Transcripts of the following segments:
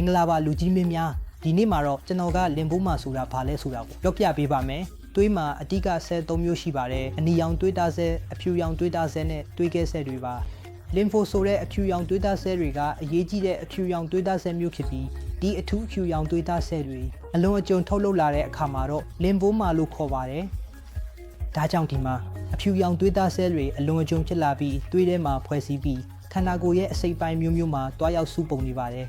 င်္ဂလာပါလူကြီးမင်းများဒီနေ့မှာတော့ကျွန်တော်ကလင်ဘိုးမာဆိုတာဘာလဲဆိုတာကိုပြောပြပေးပါမယ်သွေးမှာအတိကဆဲ3မျိုးရှိပါတယ်အနီရောင်သွေးသားဆဲအဖြူရောင်သွေးသားဆဲနဲ့သွေးကဲဆဲတွေပါလင်ဖိုဆိုတဲ့အဖြူရောင်သွေးသားဆဲတွေကအရေးကြီးတဲ့အဖြူရောင်သွေးသားဆဲမျိုးဖြစ်ပြီးဒီအထူးအဖြူရောင်သွေးသားဆဲတွေအလွန်အကျွံထုတ်လုပ်လာတဲ့အခါမှာတော့လင်ဘိုးမာလို့ခေါ်ပါတယ်ဒါကြောင့်ဒီမှာအဖြူရောင်သွေးသားဆဲတွေအလွန်အကျွံဖြစ်လာပြီးသွေးထဲမှာဖွဲ့စည်းပြီးခန္ဓာကိုယ်ရဲ့အစိတ်ပိုင်းမျိုးမျိုးမှာတွားရောက်စုပုံနေပါတယ်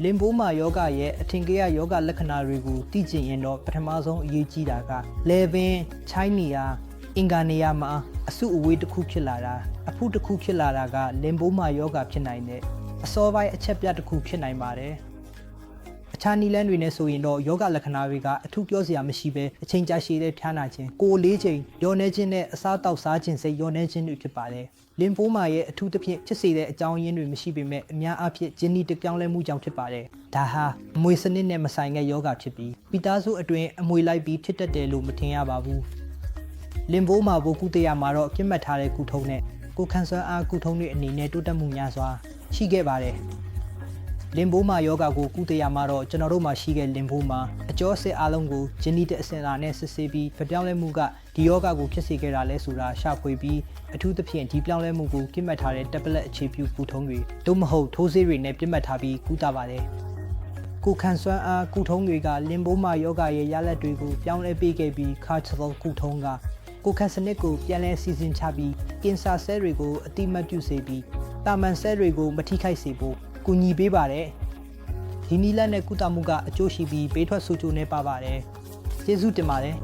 လင်ဘိုးမာယောဂရဲ့အထင်ကရယောဂလက္ခဏာတွေကိုသိကျင်ရင်တော့ပထမဆုံးအရေးကြီးတာကလေပင်ချိုင်းနေယာအင်္ဂါနေယာမှာအစုအဝေးတစ်ခုဖြစ်လာတာအဖုတစ်ခုဖြစ်လာတာကလင်ဘိုးမာယောဂဖြစ်နိုင်တဲ့အစောပိုင်းအချက်ပြတ်တစ်ခုဖြစ်နိုင်ပါတယ် အခြားနီလန်းတွေနဲ့ဆိုရင်တော့ယောဂလက္ခဏာတွေကအထူးပြောစရာမရှိပဲအချိန်ကြာရှည်တဲ့ဖျားနာခြင်းကိုယ်လေးချိန်ညောနေခြင်းနဲ့အစားတောက်စားခြင်းစိတ်ညောနေခြင်းတွေဖြစ်ပါတယ်လင်ဖိုးမာရဲ့အထူးသဖြင့်ဖြစ်စေတဲ့အကြောင်းရင်းတွေမရှိပေမဲ့အများအားဖြင့်ဂျင်းနီတပြောင်းလဲမှုကြောင့်ဖြစ်ပါတယ်ဒါဟာအမွေစနစ်နဲ့မဆိုင်တဲ့ယောဂဖြစ်ပြီးပီတာစုအတွင်းအမွေလိုက်ပြီးဖြစ်တတ်တယ်လို့မထင်ရပါဘူးလင်ဖိုးမာဘိုကုတရမှာတော့ပြစ်မှတ်ထားတဲ့ကုထုံးနဲ့ကိုခန့်ဆွမ်းအားကုထုံးတွေအနေနဲ့တိုးတက်မှုများစွာရှိခဲ့ပါတယ် လင်ဘိုးမာယောဂကိုကုသရမှာတော့ကျွန်တော်တို့မှာရှိတဲ့လင်ဘိုးမာအကျော်စစ်အားလုံးကိုဂျင်းနီတဲ့အစင်လာနဲ့စစ်ဆေးပြီးပြောင်းလဲမှုကဒီယောဂကိုဖြစ်စေခဲ့တာလဲဆိုတာရှာဖွေပြီးအထူးသဖြင့်ဒီပြောင်းလဲမှုကိုပြစ်မှတ်ထားတဲ့ tablet အခြေပြုကုထုံးတွေသို့မဟုတ်ထိုးဆေးတွေနဲ့ပြစ်မှတ်ထားပြီးကုသပါတယ်ကိုခန့်စွမ်းအားကုထုံးတွေကလင်ဘိုးမာယောဂရဲ့ရလဒ်တွေကိုပြောင်းလဲပေးခဲ့ပြီး cultural ကုထုံးကကိုခန့်စနစ်ကိုပြန်လဲစီစဉ်ချပြီးကင်ဆာဆဲတွေကိုအတိမတ်ပြုစေပြီးတာမန်ဆဲတွေကိုမထိခိုက်စေဖို့ ကူညီပေးပါတယ်ဒီနီလနဲ့ကုသမှုကအကျိုးရှိပြီးဘေးထွက်ဆိုးကျိုးနေပါပါတယ်ကျေးဇူးတင်ပါတယ်